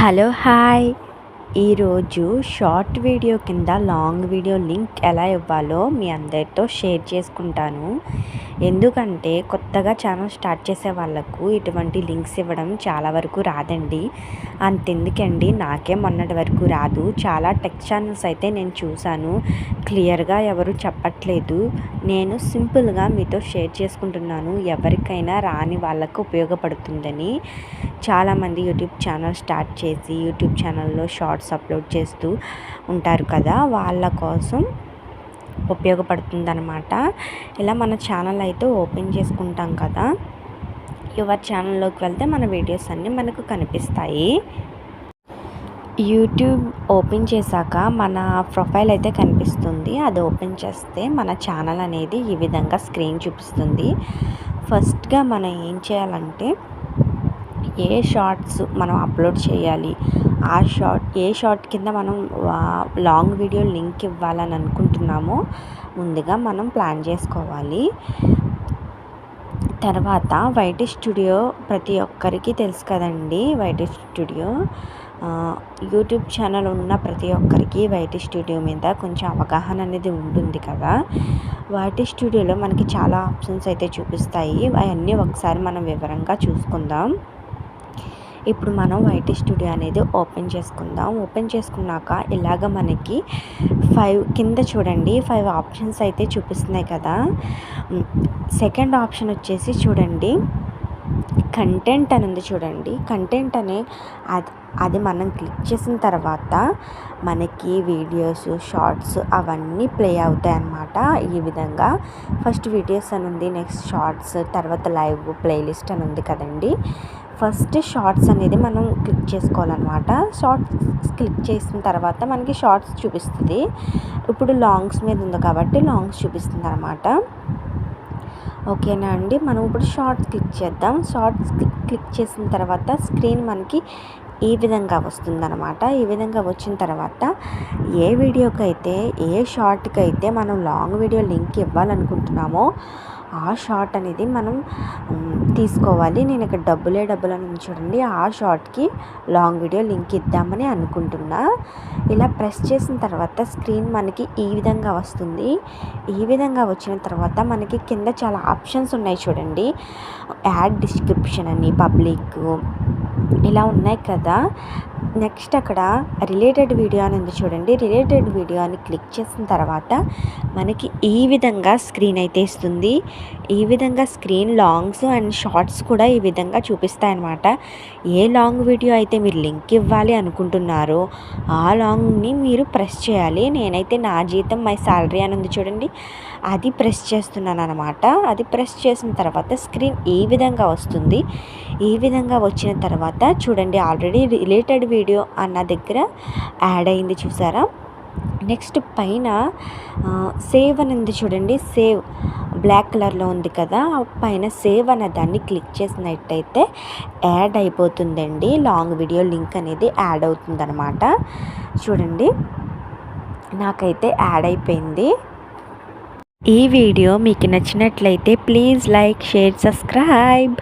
Hello hi. ఈరోజు short video కింద long video link ఎలా ఇవ్వాలో మీ అందరితో షేర్ చేసుకుంటాను. ఎందుకంటే కొత్తగా ఛానల్ స్టార్ట్ చేసే వాళ్ళకు ఇటువంటి లింక్స్ ఇవ్వడం చాలా వరకు రాదండి. అంతెందుకండి నాకే మొన్నటి వరకు రాదు. చాలా టెక్ ఛానల్స్ అయితే నేను చూశాను. క్లియర్గా ఎవరు చెప్పట్లేదు. నేను సింపుల్గా మీతో షేర్ చేసుకుంటున్నాను. ఎవరికైనా రాని వాళ్ళకు ఉపయోగపడుతుందని. చాలామంది యూట్యూబ్ ఛానల్ స్టార్ట్ చేసి యూట్యూబ్ ఛానల్లో షార్ట్స్ అప్లోడ్ చేస్తూ ఉంటారు కదా వాళ్ళ కోసం ఉపయోగపడుతుందన్నమాట. ఇలా మన ఛానల్ అయితే ఓపెన్ చేసుకుంటాం కదా యువర్ ఛానల్లోకి వెళ్తే మన వీడియోస్ అన్నీ మనకు కనిపిస్తాయి. యూట్యూబ్ ఓపెన్ చేశాక మన ప్రొఫైల్ అయితే కనిపిస్తుంది. అది ఓపెన్ చేస్తే మన ఛానల్ అనేది ఈ విధంగా స్క్రీన్ చూపిస్తుంది. ఫస్ట్గా మనం ఏం చేయాలంటే ఏ షార్ట్స్ మనం అప్లోడ్ చేయాలి? ఆ షార్ట్ ఏ షార్ట్ కింద మనం లాంగ్ వీడియో లింక్ ఇవ్వాలని అనుకుంటున్నామో ముందుగా మనం ప్లాన్ చేసుకోవాలి. తర్వాత వైట్ స్టూడియో ప్రతి ఒక్కరికి తెలుసు కదండి వైట్ స్టూడియో. యూట్యూబ్ ఛానల్ ఉన్న ప్రతి ఒక్కరికి వైట్ స్టూడియో మీద కొంచెం అవగాహన అనేది ఉంటుంది కదా. వైట్ స్టూడియోలో మనకి చాలా ఆప్షన్స్ అయితే చూపిస్తాయి. అవన్నీ ఒకసారి మనం వివరంగా చూసుకుందాం. ఇప్పుడు మనం వైటీ స్టూడియో అనేది ఓపెన్ చేసుకుందాం. ఓపెన్ చేసుకున్నాక ఇలాగ మనకి ఫైవ్ కింద చూడండి ఫైవ్ ఆప్షన్స్ అయితే చూపిస్తున్నాయి కదా. సెకండ్ ఆప్షన్ వచ్చేసి చూడండి కంటెంట్ అని ఉంది చూడండి. కంటెంట్ అనే అది అది మనం క్లిక్ చేసిన తర్వాత మనకి వీడియోస్ షార్ట్స్ అవన్నీ ప్లే అవుతాయి అన్నమాట. ఈ విధంగా ఫస్ట్ వీడియోస్ అని ఉంది నెక్స్ట్ షార్ట్స్ తర్వాత లైవ్ ప్లేలిస్ట్ అని ఉంది కదండి. ఫస్ట్ షార్ట్స్ అనేది మనం క్లిక్ చేసుకోవాలన్నమాట. షార్ట్స్ క్లిక్ చేసిన తర్వాత మనకి షార్ట్స్ చూపిస్తుంది. ఇప్పుడు లాంగ్స్ మీద ఉంది కాబట్టి లాంగ్స్ చూపిస్తుంది అనమాట ఓకేనా అండి? మనం ఇప్పుడు షార్ట్స్ క్లిక్ చేద్దాం. షార్ట్స్ క్లిక్ చేసిన తర్వాత స్క్రీన్ మనకి ఈ విధంగా వస్తుందన్నమాట. ఈ విధంగా వచ్చిన తర్వాత ఏ వీడియోకి అయితే ఏ షార్ట్కి అయితే మనం లాంగ్ వీడియో లింక్ ఇవ్వాలనుకుంటున్నామో ఆ షార్ట్ అనేది మనం తీసుకోవాలి. నేను ఇక్కడ డబ్బులే డబ్బులు అని చూడండి. ఆ షార్ట్కి లాంగ్ వీడియో లింక్ ఇద్దామని అనుకుంటున్నా. ఇలా ప్రెస్ చేసిన తర్వాత స్క్రీన్ మనకి ఈ విధంగా వస్తుంది. ఈ విధంగా వచ్చిన తర్వాత మనకి కింద చాలా ఆప్షన్స్ ఉన్నాయి చూడండి. యాడ్ డిస్క్రిప్షన్ అని పబ్లిక్ ఇలా ఉన్నాయి కదా. నెక్స్ట్ అక్కడ రిలేటెడ్ వీడియో అని ఉంది చూడండి. రిలేటెడ్ వీడియో అని క్లిక్ చేసిన తర్వాత మనకి ఈ విధంగా స్క్రీన్ అయితే ఇస్తుంది. ఈ విధంగా స్క్రీన్ లాంగ్స్ అండ్ షార్ట్స్ కూడా ఈ విధంగా చూపిస్తాయి అన్నమాట ఏ లాంగ్ వీడియో అయితే మీరు లింక్ ఇవ్వాలి అనుకుంటున్నారో ఆ లాంగ్ని మీరు ప్రెస్ చేయాలి. నేనైతే నా జీతం మై సాలరీ అని ఉంది చూడండి. అది ప్రెస్ చేస్తున్నాను అనమాట అది ప్రెస్ చేసిన తర్వాత స్క్రీన్ ఏ విధంగా వస్తుంది. ఏ విధంగా వచ్చిన తర్వాత చూడండి ఆల్రెడీ రిలేటెడ్ వీడియో అన్న దగ్గర యాడ్ అయింది చూసారా? నెక్స్ట్ పైన సేవ్ అని ఉంది చూడండి సేవ్. బ్లాక్ కలర్లో ఉంది కదా పైన సేవ్ అనే దాన్ని క్లిక్ చేసినట్టయితే యాడ్ అయిపోతుందండి. లాంగ్ వీడియో లింక్ అనేది యాడ్ అవుతుందన్నమాట. చూడండి నాకైతే యాడ్ అయిపోయింది. ఈ వీడియో మీకు నచ్చినట్లయితే ప్లీజ్ లైక్ షేర్ సబ్స్క్రైబ్.